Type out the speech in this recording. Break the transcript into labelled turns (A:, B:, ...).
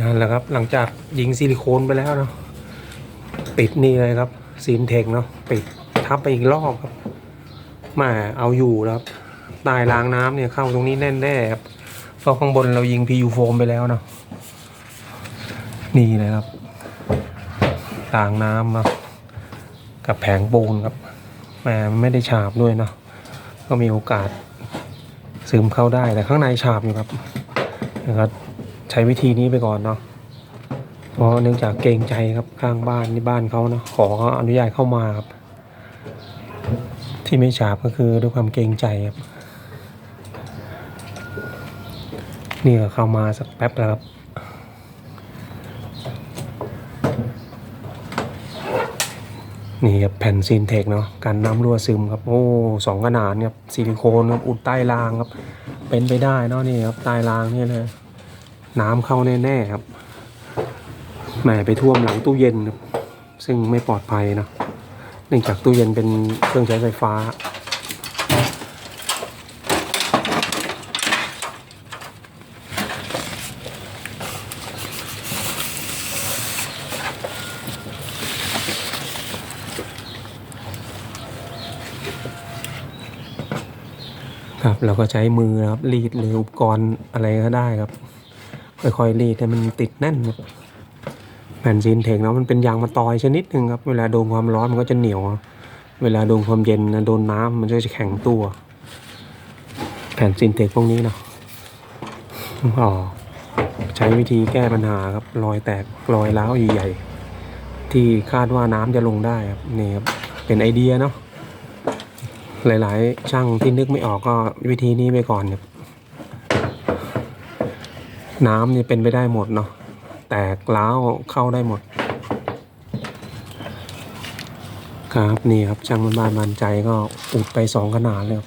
A: นั่นแหละครับ หลังจากยิงซิลิโคนไปแล้วเนาะปิดนี่เลยครับซีนเทคเนาะปิดทับไปอีกรอบครับแมาเอาอยู่ครับใต้างน้ำเนี่ยเข้าตรงนี้แน่นแน่ครับเพราะข้างบนเรายิง PU โฟมไปแล้วเนาะนี่เลยครับรางน้ำครับกับแผงปูนครับแหมไม่ได้ฉาบด้วยเนาะก็มีโอกาสซึมเข้าได้แต่ข้างในฉาบอยู่ครับนะครับ ใช้วิธีนี้ไปก่อนเนาะเพราะเนื่องจากเกรงใจครับข้างบ้านนี่บ้านเขาเนาะขออนุญาตเข้ามาครับ ที่ไม่ฉาบก็คือด้วยความเกรงใจครับนี่ก็เข้ามาสักแป๊บแล้วครับนี่ครับแผ่นซีนเทคเนาะการน้ำรั่วซึมครับโอ้สองขนาดเนี่ยซิลิโคนครับอุดใต้รางครับ เป็นไปได้เนาะนี่ครับใต้รางนี่เลย น้ำเข้าแน่ๆครับแหมไปท่วมหลังตู้เย็นครับซึ่งไม่ปลอดภัยนะเนื่องจากตู้เย็นเป็นเครื่องใช้ไฟฟ้า ครับเราก็ใช้มือนะครับรีดหรืออุปกรณ์อะไรก็ได้ครับ ค่อยๆรีดให้มันติดแน่นครับแผ่นซีนเทคเนาะมันเป็นยางมะตอยชนิดหนึ่งครับ เวลาโดนความร้อนมันก็จะเหนียว เวลาโดนความเย็นโดนน้ำมันก็จะแข็งตัว แผ่นซีนเทคพวกนี้เนาะอ๋อใช้วิธีแก้ปัญหาครับรอยแตกรอยร้าวใหญ่ๆที่คาดว่าน้ำจะลงได้ครับนี่ครับเป็นไอเดียเนาะหลายๆ ช่างที่นึกไม่ออกก็วิธีนี้ไปก่อนครับ น้ำนี่เป็นไปได้หมดเนาะแตกล้าวเข้าได้หมด ครับนี่ครับช่างบ้านๆบานใจก็อุดไปสองขนาดเลยครับ